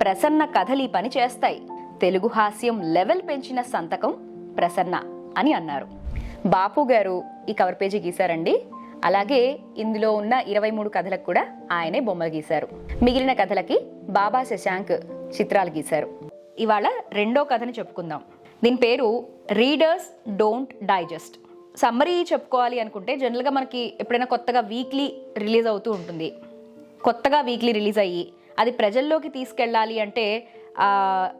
ప్రసన్న కథలు ఈ పని చేస్తాయి. తెలుగు హాస్యం లెవెల్ పెంచిన సంతకం ప్రసన్న అని అన్నారు. బాపు గారు ఈ కవర్ పేజీ గీశారండి. అలాగే ఇందులో ఉన్న ఇరవై మూడు కథలకు కూడా ఆయనే బొమ్మలు గీశారు. మిగిలిన కథలకి బాబా శశాంక్ చిత్రాలు గీశారు. ఇవాళ రెండో కథని చెప్పుకుందాం. దీని పేరు రీడర్స్ డోంట్ డైజెస్ట్ సమ్మరీ చెప్పుకోవాలి అనుకుంటే జనరల్గా మనకి ఎప్పుడైనా కొత్తగా వీక్లీ రిలీజ్ అవుతూ ఉంటుంది. కొత్తగా వీక్లీ రిలీజ్ అయ్యి అది ప్రజల్లోకి తీసుకెళ్ళాలి అంటే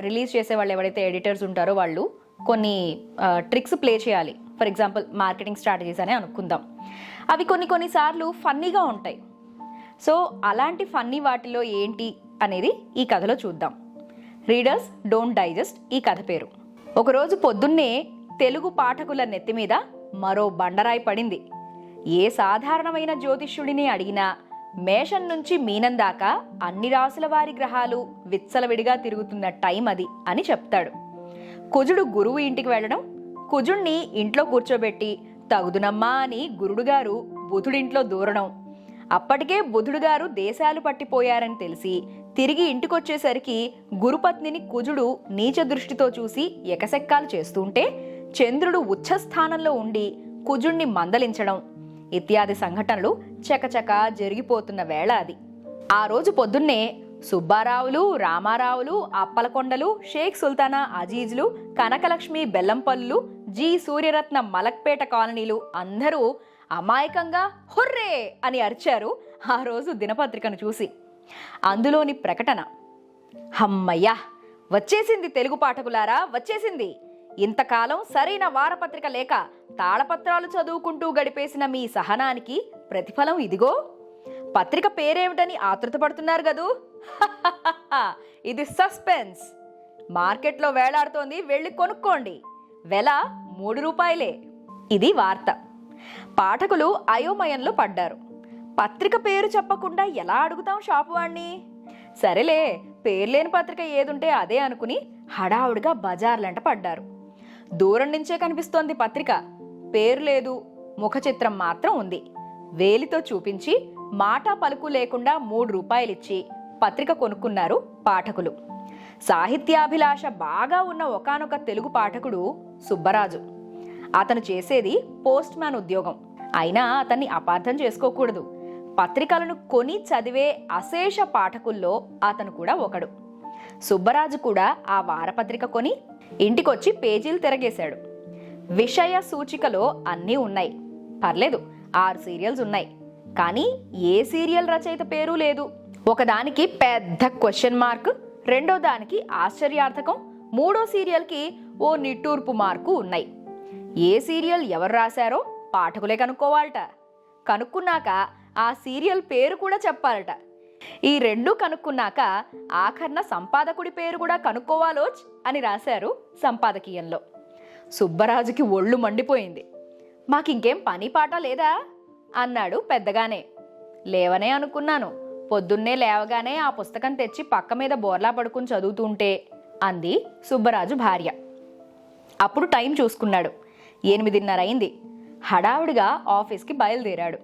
రిలీజ్ చేసే వాళ్ళు ఎవరైతే ఎడిటర్స్ ఉంటారో వాళ్ళు కొన్ని ట్రిక్స్ ప్లే చేయాలి. ఫర్ ఎగ్జాంపుల్ మార్కెటింగ్ స్ట్రాటజీస్ అనే అనుకుందాం. అవి కొన్ని కొన్నిసార్లు ఫన్నీగా ఉంటాయి. సో అలాంటి ఫన్నీ వాటిలో ఏంటి అనేది ఈ కథలో చూద్దాం. రీడర్స్ డోంట్ డైజెస్ట్ ఈ కథ పేరు. ఒకరోజు పొద్దున్నే తెలుగు పాఠకుల నెత్తి మీద మరో బండరాయి పడింది. ఏ సాధారణమైన జ్యోతిష్యుడిని అడిగినా మేషం నుంచి మీనం దాకా అన్ని రాసుల వారి గ్రహాలు విచ్చలవిడిగా తిరుగుతున్న టైం అది అని చెప్తాడు. కుజుడు గురువు ఇంటికి వెళ్ళడం కుజుణ్ణి ఇంట్లో కూర్చోబెట్టి తగుదునమ్మా అని గురుడుగారు బుధుడింట్లో దూరడం. అప్పటికే బుధుడుగారు దేశాలు పట్టిపోయారని తెలిసి తిరిగి ఇంటికొచ్చేసరికి గురుపత్నిని కుజుడు నీచ దృష్టితో చూసి ఎకసెక్కాలు చేస్తుంటే చంద్రుడు ఉచ్చస్థానంలో ఉండి కుజుణ్ణి మందలించడం ఇత్యాది సంఘటనలు చకచక జరిగిపోతున్న వేళ అది. ఆ రోజు పొద్దున్నే సుబ్బారావులు రామారావులు అప్పలకొండలు షేక్ సుల్తానా అజీజ్లు కనకలక్ష్మి బెల్లంపల్లులు జి సూర్యరత్న మలక్పేట కాలనీలు అందరూ అమాయకంగా హుర్రే అని అరిచారు ఆ రోజు దినపత్రికను చూసి. అందులోని ప్రకటన హమ్మయ్యా వచ్చేసింది తెలుగు పాఠకులారా వచ్చేసింది. ఇంతకాలం సరైన వారపత్రిక లేక తాళపత్రాలు చదువుకుంటూ గడిపేసిన మీ సహనానికి ప్రతిఫలం ఇదిగో. పత్రిక పేరేమిటని ఆతృతపడుతున్నారు కదూ. ఇది సస్పెన్స్. మార్కెట్లో వేలాడుతోంది వెళ్ళి కొనుక్కోండి. వెల మూడు రూపాయలే. ఇది వార్త. పాఠకులు అయోమయంలో పడ్డారు. పత్రిక పేరు చెప్పకుండా ఎలా అడుగుతాం షాపు వాణ్ణి? సరేలే పేర్లేని పత్రిక ఏదుంటే అదే అనుకుని హడావుడిగా బజార్లంట పడ్డారు. దూరం నుంచే కనిపిస్తోంది పత్రిక. పేరు లేదు ముఖ చిత్రం మాత్రం ఉంది. వేలితో చూపించి మాట పలుకు లేకుండా మూడు రూపాయలిచ్చి పత్రిక కొనుక్కున్నారు పాఠకులు. సాహిత్యాభిలాష బాగా ఉన్న ఒకానొక తెలుగు పాఠకుడు సుబ్బరాజు. అతను చేసేది పోస్ట్ మ్యాన్ ఉద్యోగం. అయినా అతన్ని అపార్థం చేసుకోకూడదు. పత్రికలను కొని చదివే అశేష పాఠకుల్లో అతను కూడా ఒకడు. సుబ్బరాజు కూడా ఆ వారపత్రిక కొని ఇంటికొచ్చి పేజీలు తిరగేశాడు. విషయ సూచికలో అన్నీ ఉన్నాయి. పర్లేదు ఆరు సీరియల్స్ ఉన్నాయి. కానీ ఏ సీరియల్ రచయిత పేరు లేదు. ఒకదానికి పెద్ద క్వశ్చన్ మార్క్ రెండో దానికి ఆశ్చర్యార్థకం మూడో సీరియల్కి ఓ నిట్టూర్పు మార్కు ఉన్నాయి. ఏ సీరియల్ ఎవరు రాశారో పాఠకులే కనుక్కోవాలట. కనుక్కున్నాక ఆ సీరియల్ పేరు కూడా చెప్పాలట. ఈ రెండు కనుక్కున్నాక ఆఖర్న సంపాదకుడి పేరు కూడా కనుక్కోవాలోచ్ అని రాశారు సంపాదకీయంలో. సుబ్బరాజుకి ఒళ్ళు మండిపోయింది. మాకింకేం పని పాట లేదా? అన్నాడు పెద్దగానే. లేవనే అనుకున్నాను. పొద్దున్నే లేవగానే ఆ పుస్తకం తెచ్చి పక్క మీద బోర్లా పడుకుని చదువుతుంటే అంది సుబ్బరాజు భార్య. అప్పుడు టైం చూసుకున్నాడు. ఎనిమిదిన్నర అయింది. హడావుడిగా ఆఫీస్కి బయలుదేరాడు.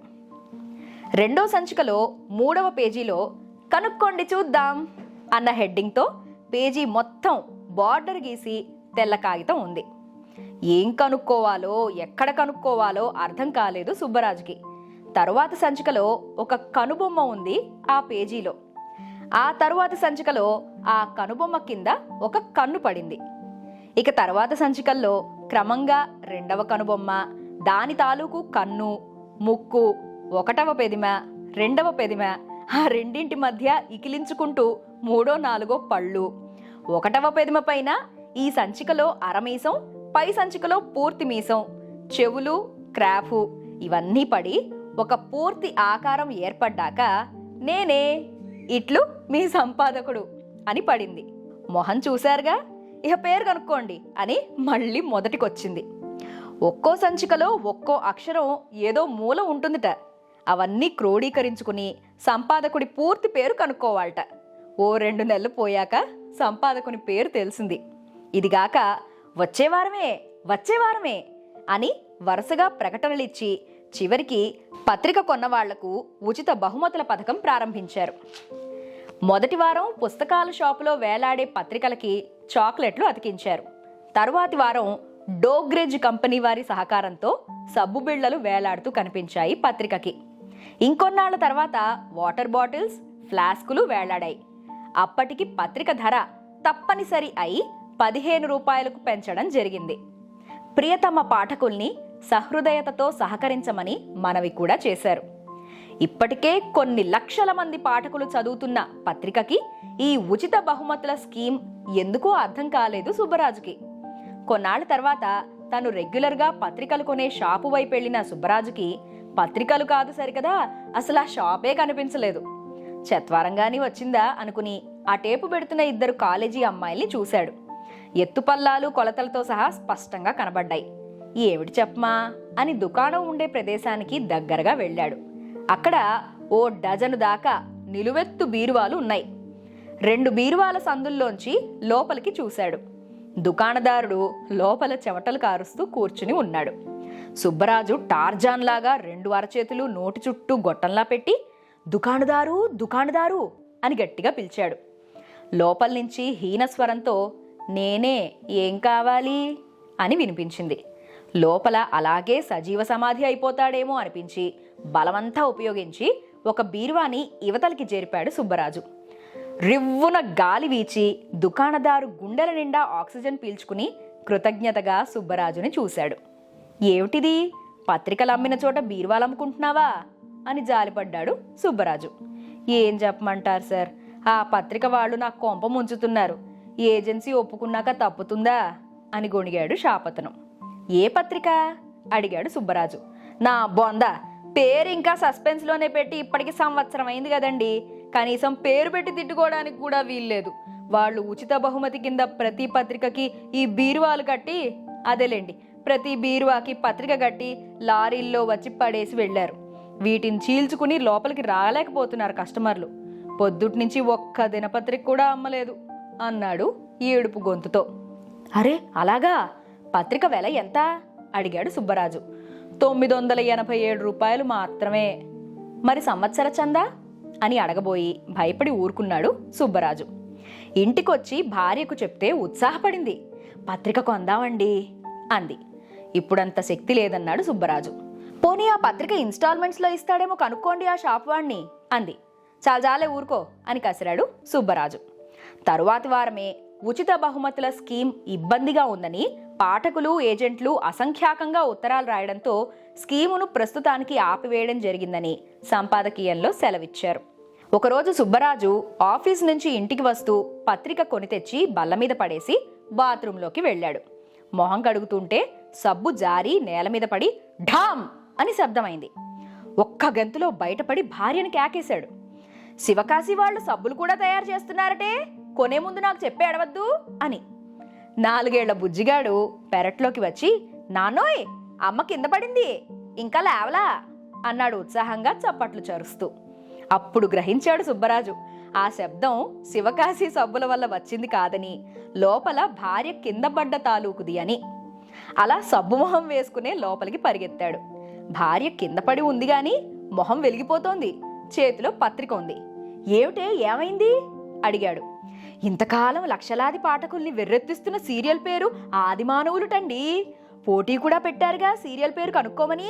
రెండో సంచికలో మూడవ పేజీలో కనుక్కోండి చూద్దాం అన్న హెడ్డింగ్తో పేజీ మొత్తం బార్డర్ గీసి తెల్ల కాగితం ఉంది. ఏం కనుక్కోవాలో ఎక్కడ కనుక్కోవాలో అర్థం కాలేదు సుబ్బరాజుకి. తరువాత సంచికలో ఒక కనుబొమ్మ ఉంది ఆ పేజీలో. ఆ తరువాత సంచికలో ఆ కనుబొమ్మ కింద ఒక కన్ను పడింది. ఇక తర్వాత సంచికల్లో క్రమంగా రెండవ కనుబొమ్మ దాని తాలూకు కన్ను ముక్కు ఒకటవ పెదిమ రెండవ పెదిమ ఆ రెండింటి మధ్య ఇకిలించుకుంటూ మూడో నాలుగో పళ్ళు. ఒకటవ పెదిమ పైన ఈ సంచికలో అరమీసం పై సంచికలో పూర్తి మీసం చెవులు క్రాఫు ఇవన్నీ పడి ఒక పూర్తి ఆకారం ఏర్పడ్డాక నేనే ఇట్లు మీ సంపాదకుడు అని పడింది. మొహం చూశారుగా? ఇక పేరు కనుక్కోండి అని మళ్ళీ మొదటికొచ్చింది. ఒక్కో సంచికలో ఒక్కో అక్షరం ఏదో మూల ఉంటుందిట. అవన్నీ క్రోడీకరించుకుని సంపాదకుడి పూర్తి పేరు కనుక్కోవాలట. ఓ రెండు నెలలు పోయాక సంపాదకుని పేరు తెలిసింది. ఇదిగాక వచ్చే వారమే వచ్చే వారమే అని వరుసగా ప్రకటనలిచ్చి చివరికి పత్రిక కొన్న వాళ్ళకు ఉచిత బహుమతుల పథకం ప్రారంభించారు. మొదటి వారం పుస్తకాల షాపులో వేలాడే పత్రికలకి చాక్లెట్లు అతికించారు. తరువాతి వారం డోగ్రెజ్ కంపెనీ వారి సహకారంతో సబ్బు బిళ్ళలు వేలాడుతూ కనిపించాయి పత్రికకి. ఇంకొన్నాళ్ళ తర్వాత వాటర్ బాటిల్స్ ఫ్లాస్కులు వేలాడాయి అప్పటికి పత్రిక ధర తప్పనిసరి అయి పదిహేను రూపాయలకు పెంచడం జరిగింది. ప్రియతమ పాఠకుల్ని సహృదయతతో సహకరించమని మనవి కూడా చేశారు. ఇప్పటికే కొన్ని లక్షల మంది పాఠకులు చదువుతున్న పత్రికకి ఈ ఉచిత బహుమతుల స్కీమ్ ఎందుకో అర్థం కాలేదు సుబ్బరాజుకి. కొన్నాళ్ళ తర్వాత తను రెగ్యులర్గా పత్రికలు కొనే షాపు వైపు వెళ్ళిన సుబ్బరాజుకి పత్రికలు కాదు సరికదా అసలు ఆ షాపే కనిపించలేదు. చత్వారంగాని వచ్చిందా అనుకుని ఆ టేపు పెడుతున్న ఇద్దరు కాలేజీ అమ్మాయిల్ని చూశాడు. ఎత్తుపల్లాలు కొలతలతో సహా స్పష్టంగా కనబడ్డాయి. ఏమిటి చెప్పమా? అని దుకాణం ఉండే ప్రదేశానికి దగ్గరగా వెళ్ళాడు. అక్కడ ఓ డజను దాకా నిలువెత్తు బీరువాలు ఉన్నాయి. రెండు బీరువాల సందుల్లోంచి లోపలికి చూశాడు. దుకాణదారుడు లోపల చెమటలు కారుస్తూ కూర్చుని ఉన్నాడు. సుబ్బరాజు టార్జాన్ లాగా రెండు అరచేతులు నోటి చుట్టూ గొట్టంలా పెట్టి దుకాణదారు దుకాణదారు అని గట్టిగా పిలిచాడు. లోపల నుంచి హీనస్వరంతో నేనే ఏం కావాలి? అని వినిపించింది. లోపల అలాగే సజీవ సమాధి అయిపోతాడేమో అనిపించి బలమంతా ఉపయోగించి ఒక బీరువాని ఇవతలికి చేరిపాడు సుబ్బరాజు. రివ్వున గాలి వీచి దుకాణదారు గుండెల నిండా ఆక్సిజన్ పీల్చుకుని కృతజ్ఞతగా సుబ్బరాజుని చూశాడు. ఏమిటిది? పత్రికలు అమ్మిన చోట బీరువాలు అమ్ముకుంటున్నావా? అని జాలిపడ్డాడు సుబ్బరాజు. ఏం చెప్పమంటారు సార్? ఆ పత్రిక వాళ్ళు నాకు కొంప ముంచుతున్నారు. ఏజెన్సీ ఒప్పుకున్నాక తప్పుతుందా? అని గొణిగాడు షాపతను ఏ పత్రిక? అడిగాడు సుబ్బరాజు. నా బొంద. పేరు ఇంకా సస్పెన్స్లోనే పెట్టి ఇప్పటికి సంవత్సరం అయింది కదండి. కనీసం పేరు పెట్టి తిట్టుకోవడానికి కూడా వీల్లేదు. వాళ్ళు ఉచిత బహుమతి కింద ప్రతి పత్రికకి ఈ బీరువాలు కట్టి అదేలేండి ప్రతి బీరువాకి పత్రిక కట్టి లారీల్లో వచ్చి పడేసి వెళ్ళారు. వీటిని చీల్చుకుని లోపలికి రాలేకపోతున్నారు కస్టమర్లు. పొద్దుటి నుంచి ఒక్క దినపత్రిక కూడా అమ్మలేదు అన్నాడు ఏడుపు గొంతుతో. అరే అలాగా? పత్రిక వెల ఎంత? అడిగాడు సుబ్బరాజు. తొమ్మిది వందల ఎనభై ఏడు రూపాయలు మాత్రమే. మరి సంవత్సర చందా? అని అడగబోయి భయపడి ఊరుకున్నాడు సుబ్బరాజు. ఇంటికొచ్చి భార్యకు చెప్తే ఉత్సాహపడింది. పత్రిక కొందామండి అంది. ఇప్పుడంత శక్తి లేదన్నాడు సుబ్బరాజు. పోనీ ఆ పత్రిక ఇన్స్టాల్మెంట్స్లో ఇస్తాడేమో కనుక్కోండి ఆ షాప్ వాణ్ణి అంది. చాలే ఊరుకో అని కసిరాడు సుబ్బరాజు. తరువాతి వారమే ఉచిత బహుమతుల స్కీమ్ ఇబ్బందిగా ఉందని పాఠకులు ఏజెంట్లు అసంఖ్యాకంగా ఉత్తరాలు రాయడంతో స్కీమును ప్రస్తుతానికి ఆపివేయడం జరిగిందని సంపాదకీయంలో సెలవిచ్చారు. ఒకరోజు సుబ్బరాజు ఆఫీస్ నుంచి ఇంటికి వస్తూ పత్రిక కొని తెచ్చి బల్ల మీద పడేసి బాత్రూంలోకి వెళ్ళాడు. మొహం కడుగుతుంటే సబ్బు జారి నేల మీద పడి ఢామ్ అని శబ్దమైంది. ఒక్క గంతులో బయటపడి భార్యని కేకేశాడు శివకాశి వాళ్ళు సబ్బులు కూడా తయారు చేస్తున్నారటే కొనే ముందు నాకు చెప్పి అడవద్దు అని. నాలుగేళ్ళ బుజ్జిగాడు పెరట్లోకి వచ్చి నానోయ్ అమ్మ కింద పడింది ఇంకా లేవలా? అన్నాడు ఉత్సాహంగా చప్పట్లు చరుస్తూ. అప్పుడు గ్రహించాడు సుబ్బరాజు ఆ శబ్దం శివకాశి సబ్బుల వల్ల వచ్చింది కాదని లోపల భార్య కింద పడ్డ తాలూకుది అని. అలా సబ్బు మొహం వేసుకునే లోపలికి పరిగెత్తాడు. భార్య కింద పడి ఉంది గాని మొహం వెలిగిపోతోంది. చేతిలో పత్రిక ఉంది. ఏమిటే ఏమైంది? అడిగాడు. ఇంతకాలం లక్షలాది పాఠకుల్ని వెర్రెత్తిస్తున్న సీరియల్ పేరు ఆదిమానవులుటండి. పోటీ కూడా పెట్టారుగా సీరియల్ పేరు కనుక్కోమని.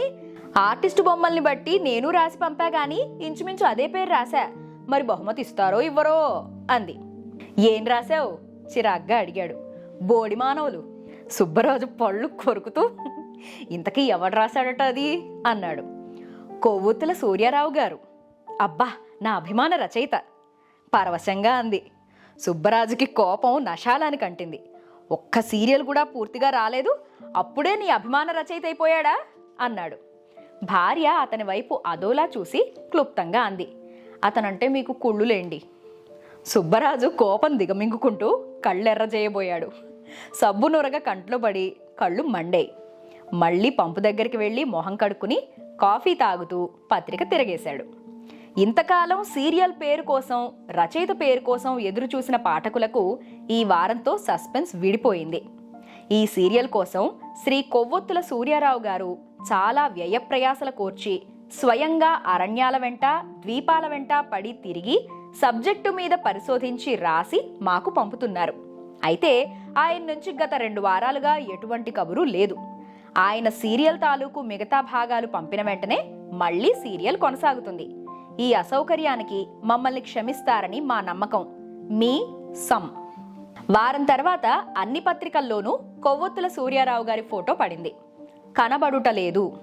ఆర్టిస్ట్ బొమ్మల్ని బట్టి నేను రాసి పంపా గాని ఇంచుమించు అదే పేరు రాశా. మరి బహుమతి ఇస్తారో ఇవ్వరో? అంది. ఏం రాశావు? చిరాగ్గా అడిగాడు. బోడి మానవులు సుబ్బరాజు పళ్ళు కొరుకుతూ ఇంతకీ ఎవడు రాశాడట అది? అన్నాడు. కొవ్వొత్తుల సూర్యారావు గారు అబ్బా నా అభిమాన రచయిత. పరవశంగా అంది. సుబ్బరాజుకి కోపం నశాలానికి అంటింది ఒక్క సీరియల్ కూడా పూర్తిగా రాలేదు. అప్పుడే నీ అభిమాన రచయిత అయిపోయాడా? అన్నాడు. భార్య అతని వైపు అదోలా చూసి క్లుప్తంగా అంది. అతనంటే మీకు కుళ్ళులేండి. సుబ్బరాజు కోపం దిగమింగుకుంటూ కళ్ళెర్ర చేయబోయాడు. సబ్బు నొరగ కంట్లో పడి కళ్ళు మండాయి మళ్ళీ పంపు దగ్గరికి వెళ్ళి మొహం కడుక్కుని కాఫీ తాగుతూ పత్రిక తిరగేశాడు. ఇంతకాలం సీరియల్ పేరు కోసం రచయిత పేరు కోసం ఎదురు చూసిన పాఠకులకు ఈ వారంతో సస్పెన్స్ విడిపోయింది. ఈ సీరియల్ కోసం శ్రీ కొవ్వొత్తుల సూర్యారావు గారు చాలా వ్యయప్రయాసల కోర్చి స్వయంగా అరణ్యాల వెంట ద్వీపాల వెంట పడి తిరిగి సబ్జెక్టు మీద పరిశోధించి రాసి మాకు పంపుతున్నారు. అయితే ఆయన నుంచి గత రెండు వారాలుగా ఎటువంటి కబురు లేదు. ఆయన సీరియల్ తాలూకు మిగతా భాగాలు పంపిన వెంటనే మళ్ళీ సీరియల్ కొనసాగుతుంది. ఈ అసౌకర్యానికి మమ్మల్ని క్షమిస్తారని మా నమ్మకం. మీ సమ్. వారం తర్వాత అన్ని పత్రికల్లోనూ కొవ్వొత్తుల సూర్యారావు గారి ఫోటో పడింది. కనబడుట లేదు.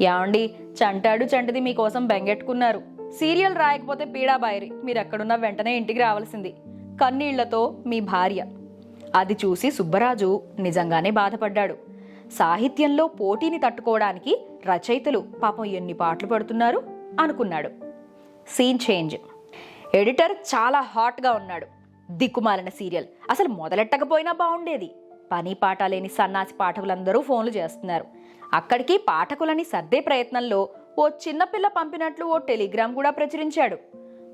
ఏమండి చంటాడు చంటిది మీకోసం బెంగెట్టుకున్నారు. సీరియల్ రాయకపోతే పీడాబాయరి. మీరు ఎక్కడున్నా వెంటనే ఇంటికి రావాల్సింది. కన్నీళ్ళతో మీ భార్య. అది చూసి సుబ్బరాజు నిజంగానే బాధపడ్డాడు. సాహిత్యంలో పోటీని తట్టుకోవడానికి రచయితలు పాపం ఎన్ని పాటలు పడుతున్నారు అనుకున్నాడు. Scene change. ఎడిటర్ చాలా హాట్గా ఉన్నాడు. దిక్కుమాలిన సీరియల్. అసలు మొదలెట్టకపోయినా బాగుండేది పని పాట లేని సన్నాసి పాఠకులందరూ ఫోన్లు చేస్తున్నారు. అక్కడికి పాఠకులని సర్దే ప్రయత్నంలో ఓ చిన్నపిల్ల పంపినట్లు ఓ టెలిగ్రామ్ కూడా ప్రచురించాడు.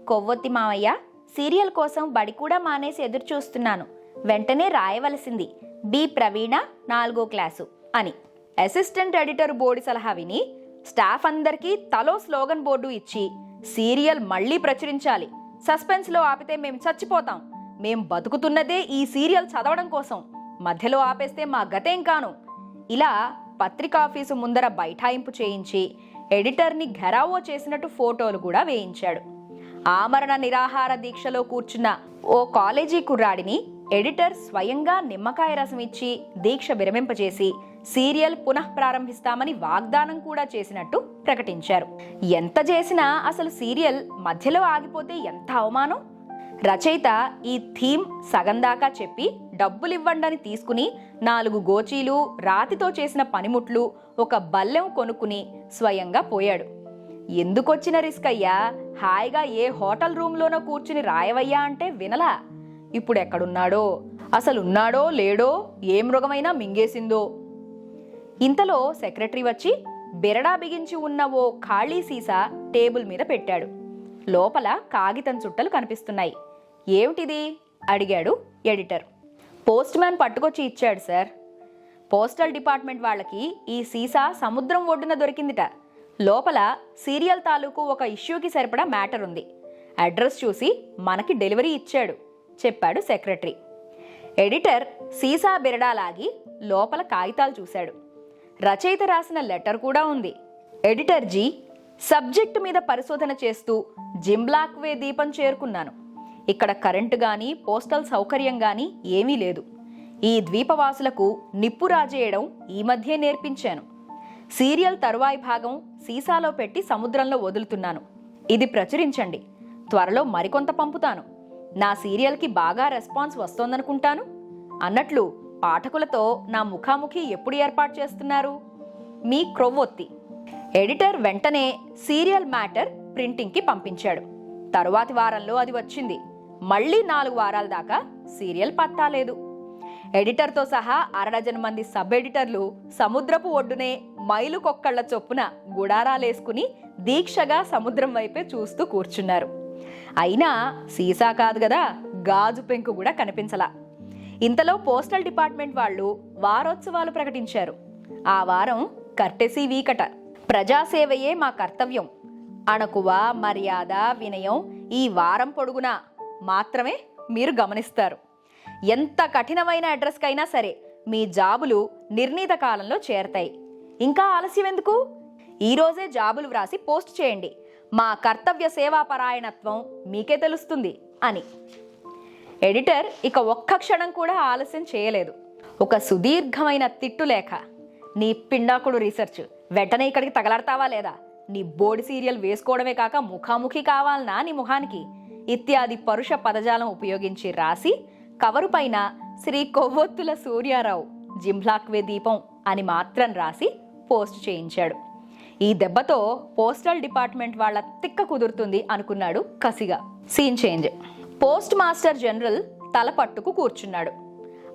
కొవ్వొత్తి మావయ్య సీరియల్ కోసం బడి కూడా మానేసి ఎదురు చూస్తున్నాను వెంటనే రాయవలసింది. బి ప్రవీణ నాలుగో క్లాసు అని. అసిస్టెంట్ ఎడిటర్ బోర్డు సలహా విని స్టాఫ్ అందరికీ తలో స్లోగన్ బోర్డు ఇచ్చి సీరియల్ మళ్ళీ ప్రచురించాలి. సస్పెన్స్లో ఆపితే మేము చచ్చిపోతాం. మేం బతుకుతున్నదే ఈ సీరియల్ చదవడం కోసం. మధ్యలో ఆపేస్తే మా గతేం కాను. ఇలా పత్రికాఫీసు ముందర బైఠాయింపు చేయించి ఎడిటర్ని ఘెరావో చేసినట్టు ఫోటోలు కూడా వేయించాడు. ఆమరణ నిరాహార దీక్షలో కూర్చున్న ఓ కాలేజీ కుర్రాడిని ఎడిటర్ స్వయంగా నిమ్మకాయ రసం ఇచ్చి దీక్ష విరమింపజేసి సీరియల్ పునః ప్రారంభిస్తామని వాగ్దానం కూడా చేసినట్టు ప్రకటించారు. ఎంత చేసినా అసలు సీరియల్ మధ్యలో ఆగిపోతే ఎంత అవమానం? రచయిత ఈ థీమ్ సగం దాకా చెప్పి డబ్బులివ్వండని తీసుకుని నాలుగు గోచీలు రాతితో చేసిన పనిముట్లు ఒక బల్లెం కొనుక్కుని స్వయంగా పోయాడు. ఎందుకొచ్చిన రిస్క్ అయ్యా హాయిగా ఏ హోటల్ రూమ్లోనో కూర్చుని రాయవయ్యా అంటే వినలా? ఇప్పుడు ఎక్కడున్నాడో అసలు ఉన్నాడో లేడో ఏ మృగమైనా మింగేసిందో? ఇంతలో సెక్రటరీ వచ్చి బెరడా బిగించి ఉన్న ఓ ఖాళీ సీసా టేబుల్ మీద పెట్టాడు. లోపల కాగితం చుట్టలు కనిపిస్తున్నాయి. ఏమిటిది? అడిగాడు ఎడిటర్. పోస్ట్ మ్యాన్ పట్టుకొచ్చి ఇచ్చాడు సార్. పోస్టల్ డిపార్ట్మెంట్ వాళ్ళకి ఈ సీసా సముద్రం ఒడ్డున దొరికిందిట. లోపల సీరియల్ తాలూకు ఒక ఇష్యూకి సరిపడా మ్యాటర్ ఉంది. అడ్రస్ చూసి మనకి డెలివరీ ఇచ్చాడు. చెప్పాడు సెక్రటరీ. ఎడిటర్ సీసా బిరడాలాగి లోపల కాగితాలు చూశాడు. రచయిత రాసిన లెటర్ కూడా ఉంది. ఎడిటర్ జీ సబ్జెక్టు మీద పరిశోధన చేస్తూ జిమ్లాక్వే దీపం చేరుకున్నాను. ఇక్కడ కరెంటు గాని పోస్టల్ సౌకర్యం గాని ఏమీ లేదు. ఈ ద్వీపవాసులకు నిప్పు రాజేయడం ఈ మధ్యే నేర్పించాను. సీరియల్ తరువాయి భాగం సీసాలో పెట్టి సముద్రంలో వదులుతున్నాను. ఇది ప్రచురించండి. త్వరలో మరికొంత పంపుతాను. నా సీరియల్కి బాగా రెస్పాన్స్ వస్తోందనుకుంటాను. అన్నట్లు పాఠకులతో నా ముఖాముఖి ఎప్పుడు ఏర్పాటు చేస్తున్నారు? మీ క్రొవ్వొత్తి. ఎడిటర్ వెంటనే సీరియల్ మ్యాటర్ ప్రింటింగ్కి పంపించాడు. తరువాతి వారంలో అది వచ్చింది. మళ్ళీ నాలుగు వారాల దాకా సీరియల్ పత్తాలేదు ఎడిటర్తో సహా అరడజన్ మంది సబ్ ఎడిటర్లు సముద్రపు ఒడ్డునే మైలు కొక్కళ్ళ చొప్పున గుడారాలేసుకుని దీక్షగా సముద్రం వైపే చూస్తూ కూర్చున్నారు. అయినా సీసా కాదు కదా గాజు పెంకు కూడా కనిపించలా. ఇంతలో పోస్టల్ డిపార్ట్మెంట్ వాళ్ళు వారోత్సవాలు ప్రకటించారు. ఆ వారం కర్టెసీ వీకట. ప్రజాసేవయే మా కర్తవ్యం. అణకువ మర్యాద వినయం ఈ వారం పొడుగునా మాత్రమే మీరు గమనిస్తారు. ఎంత కఠినమైన అడ్రస్కైనా సరే మీ జాబులు నిర్ణీత కాలంలో చేరతాయి. ఇంకా ఆలస్యం ఎందుకు? ఈరోజే జాబులు వ్రాసి పోస్ట్ చేయండి. మా కర్తవ్య సేవాపరాయణత్వం మీకే తెలుస్తుంది అని. ఎడిటర్ ఇక ఒక్క క్షణం కూడా ఆలస్యం చేయలేదు. ఒక సుదీర్ఘమైన తిట్టు లేఖ. నీ పిండాకుడు రీసెర్చ్. వెంటనే ఇక్కడికి తగలడతావా లేదా? నీ బోర్డు సీరియల్ వేసుకోవడమే కాక ముఖాముఖి కావాలనా నీ ముఖానికి? ఇత్యాది పరుష పదజాలం ఉపయోగించి రాసి కవరు పైన శ్రీ కొవ్వొత్తుల సూర్యారావు జింబ్లాక్వే దీపం అని మాత్రం రాసి పోస్ట్ చేయించాడు. ఈ దెబ్బతో పోస్టల్ డిపార్ట్మెంట్ వాళ్ళ తిక్క కుదురుతుంది అనుకున్నాడు కసిగా. Scene change. Post master general తల పట్టుకు కూర్చున్నాడు.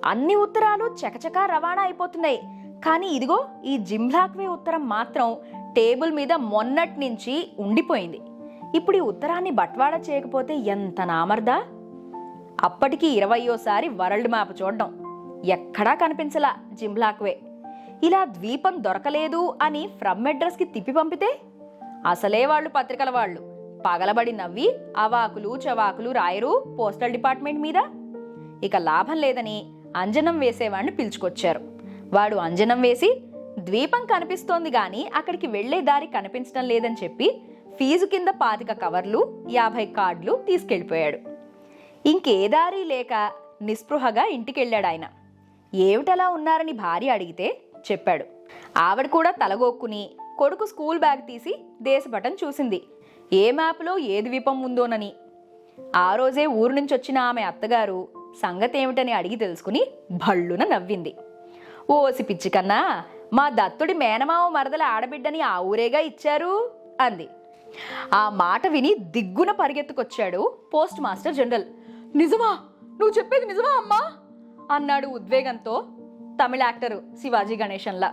అన్ని ఉత్తరాలు చకచకా రవాణా అయిపోతున్నాయి. కానీ ఇదిగో ఈ జిమ్లాక్వే ఉత్తరం మాత్రం టేబుల్ మీద మొన్నటి నుంచి ఉండిపోయింది. ఇప్పుడు ఈ ఉత్తరాన్ని బట్వాడా చేయకపోతే ఎంత నామర్దా? అప్పటికి ఇరవయోసారి వరల్డ్ మ్యాప్ చూడడం. ఎక్కడా కనిపించలా జిమ్లాక్వే ఇలా ద్వీపం దొరకలేదు అని ఫ్రమ్ అడ్రస్కి తిప్పి పంపితే? అసలే వాళ్ళు పత్రికల వాళ్ళు. పగలబడి నవ్వి అవాకులు చవాకులు రాయరు పోస్టల్ డిపార్ట్మెంట్ మీద. ఇక లాభం లేదని అంజనం వేసేవాడిని పిలుచుకొచ్చారు. వాడు అంజనం వేసి ద్వీపం కనిపిస్తోంది గాని అక్కడికి వెళ్ళే దారి కనిపించడం లేదని చెప్పి ఫీజు కింద పాతిక కవర్లు యాభై కార్డులు తీసుకెళ్ళిపోయాడు. ఇంకే దారి లేక నిస్పృహగా ఇంటికెళ్ళాడు ఆయన ఏమిటలా ఉన్నారని భార్య అడిగితే చెప్పాడు. ఆవిడ కూడా తలగొక్కుని కొడుకు స్కూల్ బ్యాగ్ తీసి దేశపటం చూసింది. ఏ మ్యాప్లో ఏ ద్వీపం ఉందోనని. ఆ రోజే ఊరు నుంచి వచ్చిన ఆమె అత్తగారు సంగతి ఏమిటని అడిగి తెలుసుకుని భళ్ళున నవ్వింది. ఓసి పిచ్చి కన్నా మా దత్తుడి మేనమావ మరదల ఆడబిడ్డని ఆ ఊరేగా ఇచ్చారు? అంది. ఆ మాట విని దిగ్గున పరిగెత్తుకొచ్చాడు పోస్ట్ మాస్టర్ జనరల్. నిజమా? నువ్వు చెప్పేది నిజమా అమ్మా? అన్నాడు ఉద్వేగంతో తమిళ యాక్టరు శివాజీ గణేశన్లా.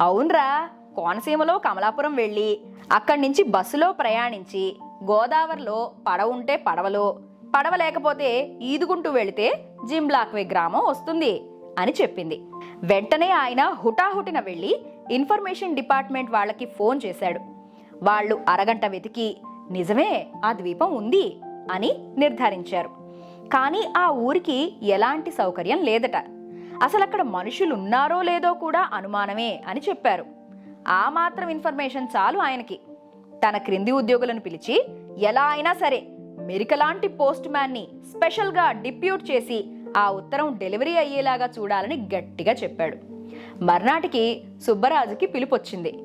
అవునరా కోనసీమలో కమలాపురం వెళ్ళి అక్కడి నుంచి బస్సులో ప్రయాణించి గోదావరిలో పడవ ఉంటే పడవలో పడవ లేకపోతే ఈదుకుంటూ వెళితే జిమ్లాక్వే గ్రామం వస్తుంది అని చెప్పింది. వెంటనే ఆయన హుటాహుటిన వెళ్ళి ఇన్ఫర్మేషన్ డిపార్ట్మెంట్ వాళ్ళకి ఫోన్ చేశాడు. వాళ్ళు అరగంట వెతికి నిజమే ఆ ద్వీపం ఉంది అని నిర్ధారించారు. కానీ ఆ ఊరికి ఎలాంటి సౌకర్యం లేదట. అసలు అక్కడ మనుషులు ఉన్నారో లేదో కూడా అనుమానమే అని చెప్పారు. ఆ మాత్రం ఇన్ఫర్మేషన్ చాలు ఆయనకి. తన క్రింది ఉద్యోగులను పిలిచి ఎలా అయినా సరే మెరికలాంటి పోస్ట్ మ్యాన్ని స్పెషల్గా డిప్యూట్ చేసి ఆ ఉత్తరం డెలివరీ అయ్యేలాగా చూడాలని గట్టిగా చెప్పాడు. మర్నాటికి సుబ్బరాజుకి పిలుపొచ్చింది.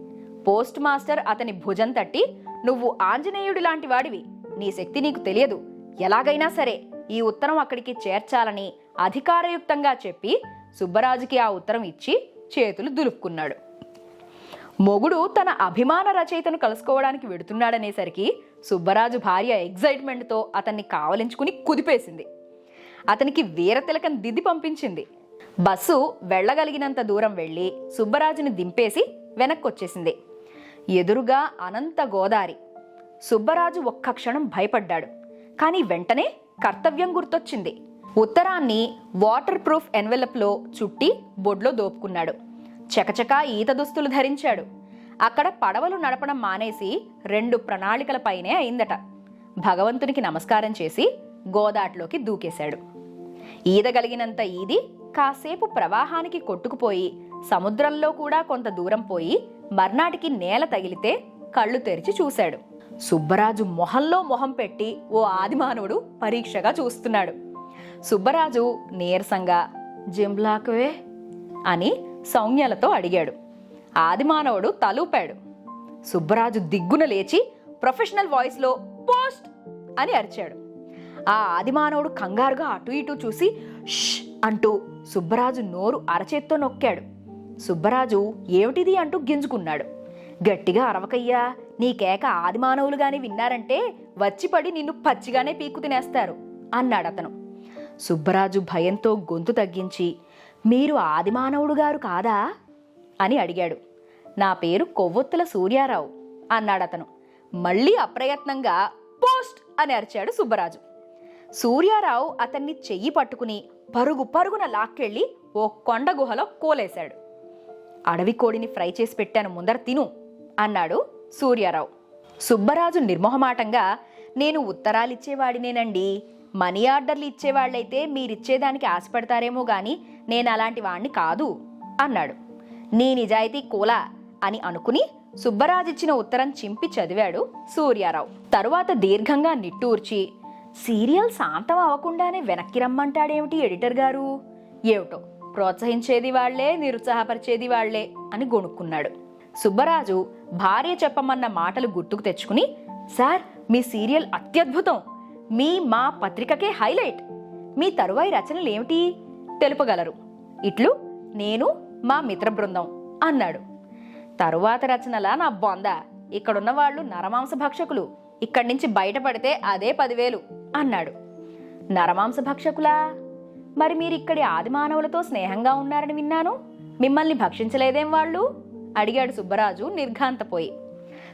పోస్ట్ మాస్టర్ అతని భుజం తట్టి నువ్వు ఆంజనేయుడి లాంటి వాడివి. నీ శక్తి నీకు తెలియదు. ఎలాగైనా సరే ఈ ఉత్తరం అక్కడికి చేర్చాలని అధికారయుక్తంగా చెప్పి సుబ్బరాజుకి ఆ ఉత్తరం ఇచ్చి చేతులు దులుపుకున్నాడు. మొగుడు తన అభిమాన రచయితను కలుసుకోవడానికి వెడుతున్నాడనేసరికి సుబ్బరాజు భార్య ఎగ్జైట్మెంట్తో అతన్ని కావలించుకుని కుదిపేసింది. అతనికి వీరతిలకం దిద్ది పంపించింది. బస్సు వెళ్ళగలిగినంత దూరం వెళ్ళి సుబ్బరాజుని దింపేసి వెనక్కొచ్చేసింది. ఎదురుగా అనంత గోదారి. సుబ్బరాజు ఒక్క క్షణం భయపడ్డాడు. కానీ వెంటనే కర్తవ్యం గుర్తొచ్చింది. ఉత్తరాన్ని వాటర్ ప్రూఫ్ ఎన్వెలప్లో చుట్టి బొడ్లో దోపుకున్నాడు. చకచకా ఈత దుస్తులు ధరించాడు. అక్కడ పడవలు నడపడం మానేసి రెండు ప్రణాళికలపైనే అయిందట. భగవంతునికి నమస్కారం చేసి గోదాట్లోకి దూకేశాడు. ఈదగలిగినంత ఈది కాసేపు ప్రవాహానికి కొట్టుకుపోయి సముద్రంలో కూడా కొంత దూరం పోయి మర్నాటికి నేల తగిలితే కళ్ళు తెరిచి చూశాడు. సుబ్బరాజు మొహంలో మొహం పెట్టి ఓ ఆదిమానవుడు పరీక్షగా చూస్తున్నాడు. సుబ్బరాజు నీరసంగా జింబ్లాకువే అని సౌజ్ఞలతో అడిగాడు. ఆదిమానవుడు తలూపాడు. సుబ్బరాజు దిగ్గున లేచి ప్రొఫెషనల్ వాయిస్లో పోస్ట్ అని అరిచాడు. ఆ ఆదిమానవుడు కంగారుగా అటు ఇటు చూసి ష్ అంటూ సుబ్బరాజు నోరు అరచేత్తో నొక్కాడు. సుబ్బరాజు ఏమిటిది? అంటూ గింజుకున్నాడు. గట్టిగా అరవకయ్యా నీ కేక ఆదిమానవులుగానే విన్నారంటే వచ్చిపడి నిన్ను పచ్చిగానే పీక్కు తినేస్తారు అన్నాడతను. సుబ్బరాజు భయంతో గొంతు తగ్గించి మీరు ఆదిమానవుడు గారు కాదా? అని అడిగాడు. నా పేరు కొవ్వొత్తుల సూర్యారావు అన్నాడతను. మళ్ళీ అప్రయత్నంగా పోస్ట్ అని అరిచాడు సుబ్బరాజు. సూర్యారావు అతన్ని చెయ్యి పట్టుకుని పరుగు పరుగున లాక్కెళ్ళి ఓ కొండ గుహలో కోలేశాడు. అడవి కోడిని ఫ్రై చేసి పెట్టాను ముందర తిను అన్నాడు సూర్యారావు. సుబ్బరాజు నిర్మోహమాటంగా నేను ఉత్తరాలిచ్చేవాడినేనండి. మనీ ఆర్డర్లు ఇచ్చేవాళ్ళైతే మీరిచ్చేదానికి ఆశపడతారేమో గాని నేను అలాంటి వాణ్ణి కాదు అన్నాడు. నీ నిజాయితీ కూలా అని అనుకుని సుబ్బరాజిచ్చిన ఉత్తరం చింపి చదివాడు సూర్యారావు. తరువాత దీర్ఘంగా నిట్టూర్చి సీరియల్ శాంతం అవ్వకుండానే వెనక్కి రమ్మంటాడేమిటి ఎడిటర్ గారు? ఏమిటో ప్రోత్సహించేది వాళ్ళే నిరుత్సాహపరిచేది వాళ్ళే అని గొణుక్కున్నాడు. సుబ్బరాజు భార్య చెప్పమన్న మాటలు గుర్తుకు తెచ్చుకుని సార్ మీ సీరియల్ అత్యద్భుతం. మీ మా పత్రికకే హైలైట్. మీ తరువాయి రచనలు ఏమిటి? తెలుపగలరు. ఇట్లు నేను మా మిత్ర బృందం అన్నాడు. తరువాత రచనలా నా బొంద. ఇక్కడున్న వాళ్ళు నరమాంస భక్షకులు. ఇక్కడి నుంచి బయటపడితే అదే పదివేలు అన్నాడు. నరమాంస భక్షకులా? మరి మీరు ఇక్కడి ఆది మానవులతో స్నేహంగా ఉన్నారని విన్నాను. మిమ్మల్ని భక్షించలేదేం వాళ్ళు? అడిగాడు సుబ్బరాజు నిర్ఘాంతపోయి.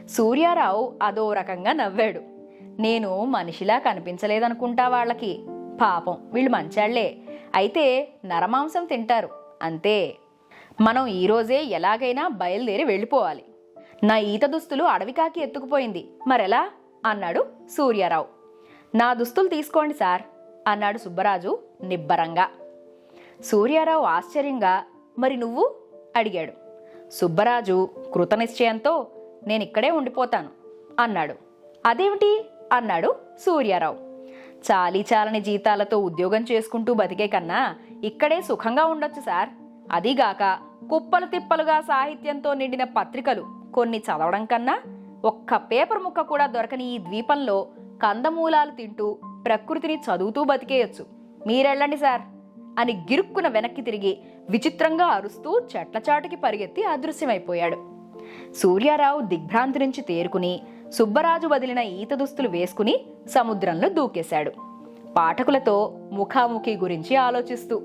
సూర్యారావు అదో రకంగా నవ్వాడు. నేను మనిషిలా కనిపించలేదనుకుంటా వాళ్ళకి. పాపం వీళ్ళు మంచాళ్ళే అయితే నరమాంసం తింటారు అంతే. మనం ఈరోజే ఎలాగైనా బయలుదేరి వెళ్ళిపోవాలి. నా ఈత దుస్తులు అడవికాకి ఎత్తుకుపోయింది. మరెలా? అన్నాడు సూర్యారావు. నా దుస్తులు తీసుకోండి సార్ అన్నాడు సుబ్బరాజు నిబ్బరంగా. సూర్యారావు ఆశ్చర్యంగా మరి నువ్వు? అడిగాడు. సుబ్బరాజు కృతనిశ్చయంతో నేనిక్కడే ఉండిపోతాను అన్నాడు. అదేమిటి? అన్నాడు సూర్యారావు. చాలీ చాలని జీతాలతో ఉద్యోగం చేసుకుంటూ బతికే కన్నా ఇక్కడే సుఖంగా ఉండొచ్చు సార్. అదీగాక కుప్పలు తిప్పలుగా సాహిత్యంతో నిండిన పత్రికలు కొన్ని చదవడం కన్నా ఒక్క పేపర్ ముక్క కూడా దొరకని ఈ ద్వీపంలో కందమూలాలు తింటూ ప్రకృతిని చదువుతూ బతికేయొచ్చు. మీరెళ్ళండి సార్ అని గిరుక్కున వెనక్కి తిరిగి విచిత్రంగా అరుస్తూ చెట్ల చాటుకి పరిగెత్తి అదృశ్యమైపోయాడు. సూర్యారావు దిగ్భ్రాంతి నుంచి తేరుకుని సుబ్బరాజు వదిలిన ఈత దుస్తులు వేసుకుని సముద్రంలో దూకేశాడు. పాఠకులతో ముఖాముఖి గురించి ఆలోచిస్తూ